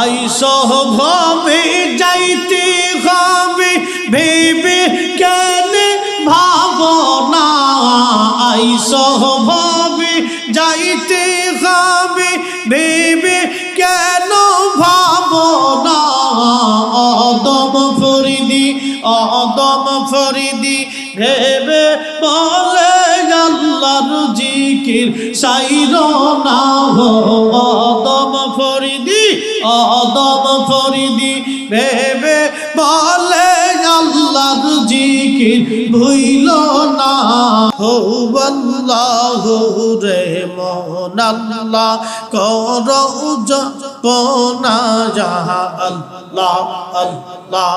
আইসহ ভাবে যাইতে হবে, ভেবে কেন ভাবনা? আইসহ ভাবে যাইতে হবে, ভেবে কেন ভাবনা? অদম ফরিদি অদম ফরিদি, ভেবে বলে আল্লাহর জিকির সাইর না হো। অদম ফরিদি অদম ফরিদি ভেবে বলে আল্লাহর জিকির ভুইল না। যাহা আল্লাহ।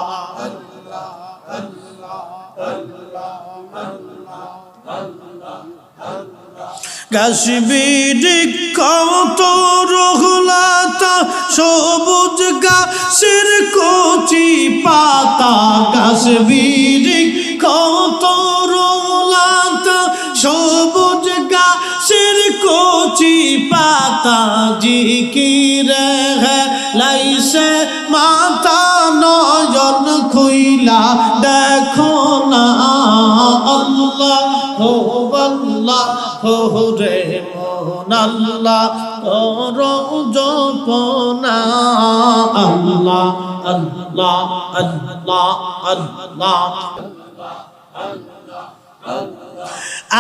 কাশ্মীর কত রহুলাতা সবুজ গাছের কচি পাতা। কাশ্মীর কত রহুলাতা সবুজ গাছের কচি পাতা। জিকির লাইসে মাতা, নয়ন খুইলা দেখো না আল্লাহ। মন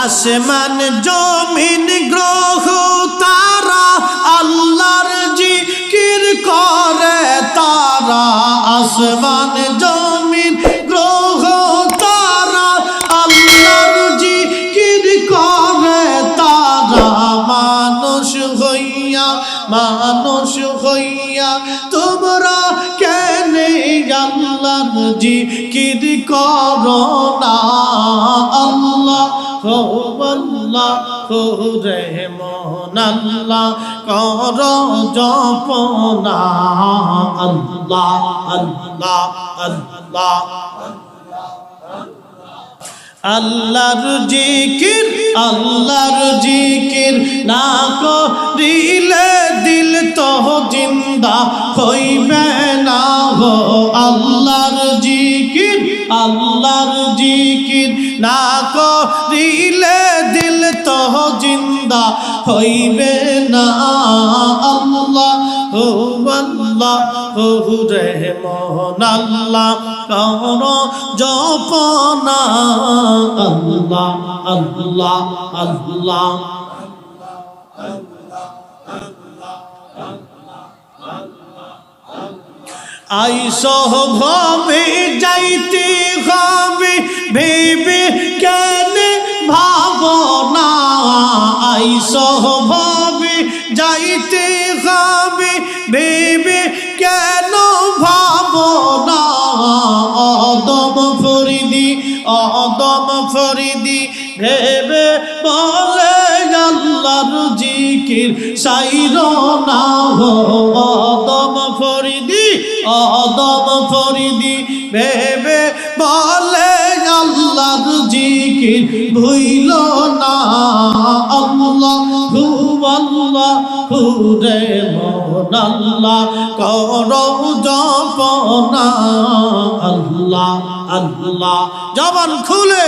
আসমান জমিন গ্রহ তারা আল্লাহর জিকির করে তারা। আসমান জমিন গ্রহ তোমরা কেন আল্লাহর জিকির করো না? আল্লাহ আল্লাহ রে মন আল্লাহ, কর জপনা। আল্লাহ আল্লাহ আল্লাহ। আল্লাহর জিকির আল্লাহর জিকির না করিলে দিল তো জিন্দা হইবে না হো। আল্লাহর জিকির আল্লাহর জিকির না করিলে দিল তো জিন্দা হইবে না। আল্লাহ হো আল্লাহ হো রে মন আল্লাহ কর জপনা। আল্লাহ আল্লাহ আল্লাহ। আইসহ ভাবে যাইতে হবে ভেবে কেন ভাবনা আইসহ ভাবে যাইতে হবে ভেবে কেন ভাবনা অদম ফরিদি অদম ফরিদি, ভেবে বলে আল্লাহর জিকির সাইর না হো। অদম ফরিদি অদম ফরিদি ভেবে বলে আল্লাহর জিকির ভুইল না। আল্লাহ আল্লাহ হু রে মন আল্লাহ কর জপনা। আল্লাহ আল্লাহ, জবান খুলে।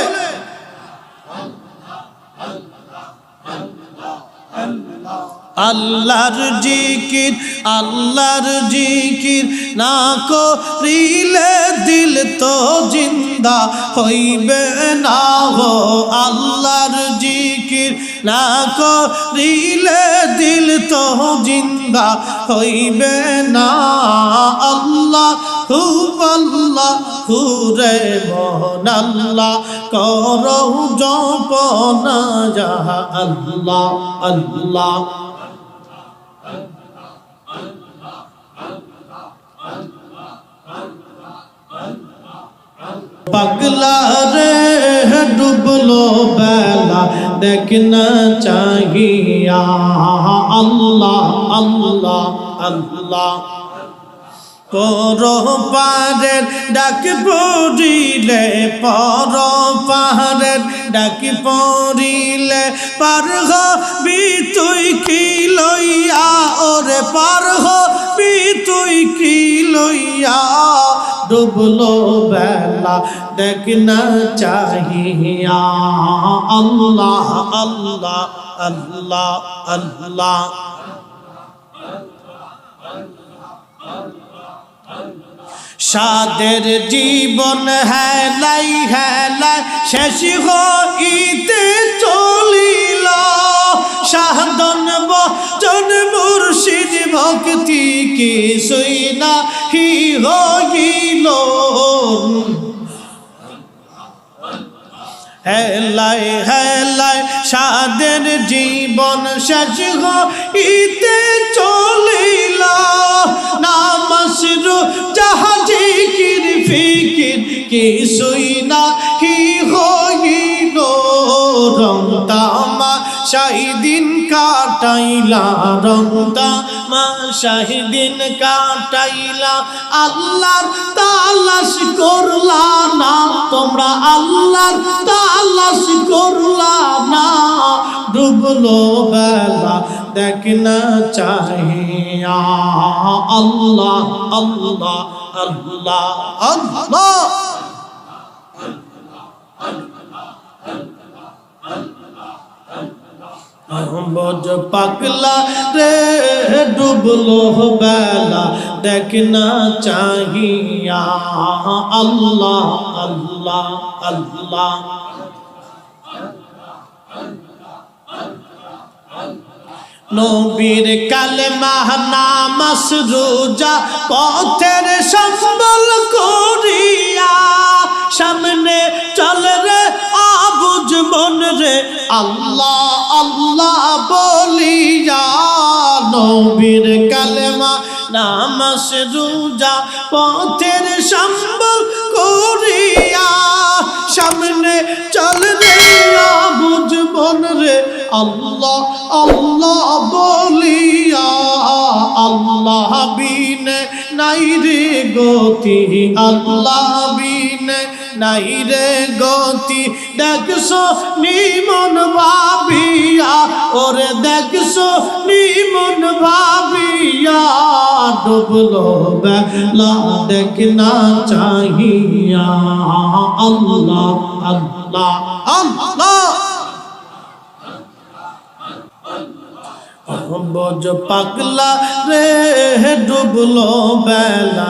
আল্লাহর জিকির আল্লাহর জিকির না করিলে দিল তো জিন্দা হইবে না হো আল্লাহর জিকির না করিলে দিল তো জিন্দা হইবে না। আল্লাহ হু আল্লাহ হু রে মন আল্লাহ, করৌ জপনা যাহা আল্লাহ আল্লাহ। পাগলা রে ডুবলো বেলা দেখ না চাহিয়া। আল্লাহ আল্লাহ আল্লাহ। পর পাহাড়ের ডাক পড়িলে পর পাহাড়ের ডাক পড়িলে পার হবি তুই কি লইয়া? ওরে পার হবি তুই কি লইয়া? ডুবলো বেলা দেখনা চাহিয়া আল্লাহ আল্লাহ আল্লাহ আল্লাহ সাদের জীবন হেলাই হেলাই শেষ হইতে চলিল সাধন বচন মুর্শিদ ভক্তি কি সইনা হি হইল হেলাই হেলাই, সাদের জীবন শেষ ইতে চলিল। নামাসরু জাহাজি কির ফিকির কিছুই না হি হইল। রং শাহিদিন কাটাইলা রং তামা শাহিদিন কাটাইলা। আল্লাহর তালাশ করলা না, তোমরা আল্লাহর তালাশ করলা না। ডুবলো বেলা দেখ না চাহিয়া। আল্লাহ আল্লাহ আল্লাহ আল্লাহ। বজ পাগলা রে, ডুবলো বেলা, দেখ না চাহিয়া। আল্লাহ আল্লাহ আল্লাহ। নবীর কালেমা নামাস রোজা পথের সম্বল করিয়া সামনে চল রে মন রে আল্লাহ আল্লাহ বলিয়া নবীর কালেমা নামাস রোজা, পথের সম্বল করিয়া সামনে চল মন রে আল্লাহ আল্লাহ বলিয়া আল্লাহ বিনে নাই রে গতি, আল্লাহ বিনে নাই রে গতি। দেখছ নিমন ভাবিয়া? ওরে দেখছ নিমন ভাবিয়া? ডুবলো বেলা দেখ না চাহিয়া। আল্লাহ আল্লাহ আল্লাহ। বজ পাগলা রে, ডুবলো বেলা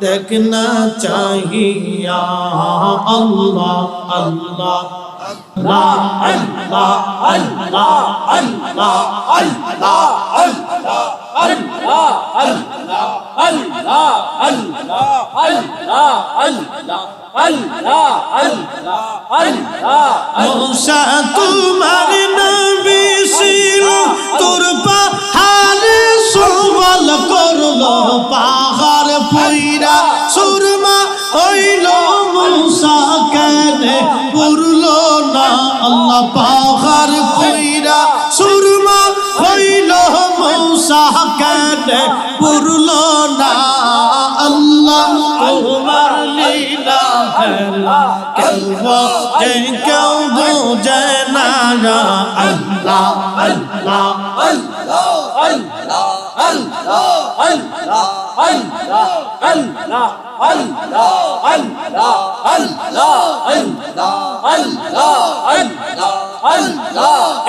দেখ না চাহিয়া আল্লাহ আল্লাহ আল্লাহ আল্লাহ আল্লাহ আল্লাহ আল্লাহ মৌসা তোমার নবী আল্লাহ পাহাড় পুইরা সুরমা হইল মৌসা কেনে পুরলো না? আল্লাহ তোমার লীলা কেউ বোঝে কেউ বোঝে না আল্লাহ আল্লাহ।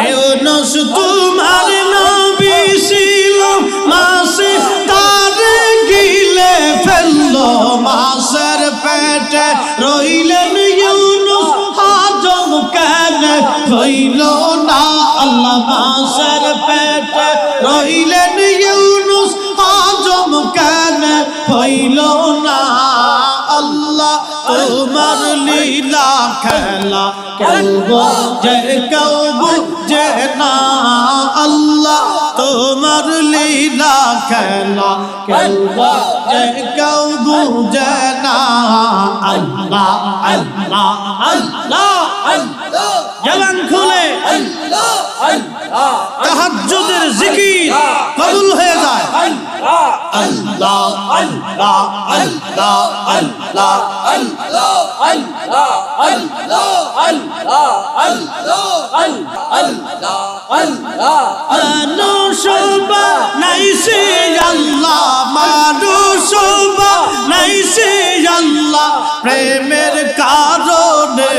এউনস, তোমার নবী ছিল মাসে তারে গিলে ফেলল, মাসের পেটে রইলেন ইউনুস, হাজম কেন হইল না? আল্লাহ মাসের পেটে রইলেন ইউনুস কেন হইল না? আল্লাহ, তোমার লীলা খেলা কেউ বোঝে কেউ বুঝে না? আল্লাহ, তোমার লীলা খেলা কেউ বুঝে কেউ বুঝে না? আল্লাহ আল্লাহ আল্লাহ আল্লাহ। জবান খুলে। তাহাজ্জুদের জিকির কবুল হয়ে যায় আল্লাহ আল্লাহ আল্লাহ আল্লাহ মানুষ নাইছে আল্লাহ মানুষ নাইছে আল্লাহ প্রেমের কারণে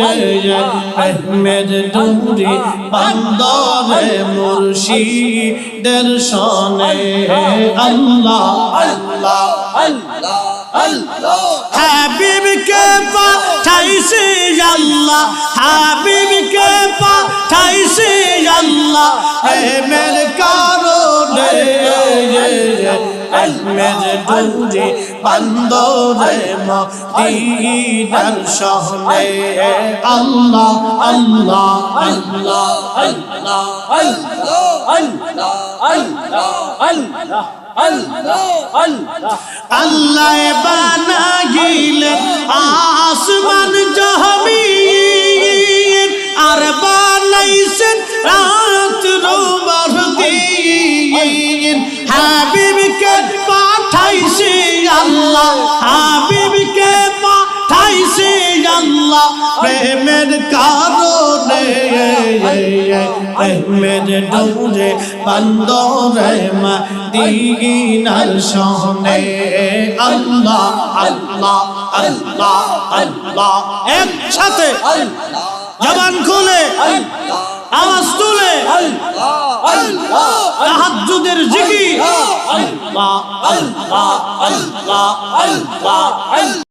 প্রেমের দৌড়ি বন্দরে মুর্শিদের সনে। আল্লাহ আল্লাহ হাবিবকে পাঠাইছে আল্লাহ, হাবিবকে পাঠাইছে আল্লাহ। প্রেমের কারণে আহমেদ ডুরে বন্দরে মদিনার আল্লাহ আল্লাহ আল্লাহ আল্লাহ আল্লাহ বানাইলেন আসমান জহমিন আর বানাইছেন রাত রোবার দিন হাবিবকে পাঠাইছে আল্লাহ, হাবিবকে পাঠাইছে আল্লাহ। প্রেমের কারণে, প্রেমের ডোরে বন্দরে মদিনার শহরে আল্লাহ আল্লাহ আল্লাহ আল্লাহ। একসাথে জবান খুলে। আওয়াজ তুলে। তাহাজ্জুদের জিকির। আল্লাহ। আল্লাহ। আল্লাহ। আল্লাহ।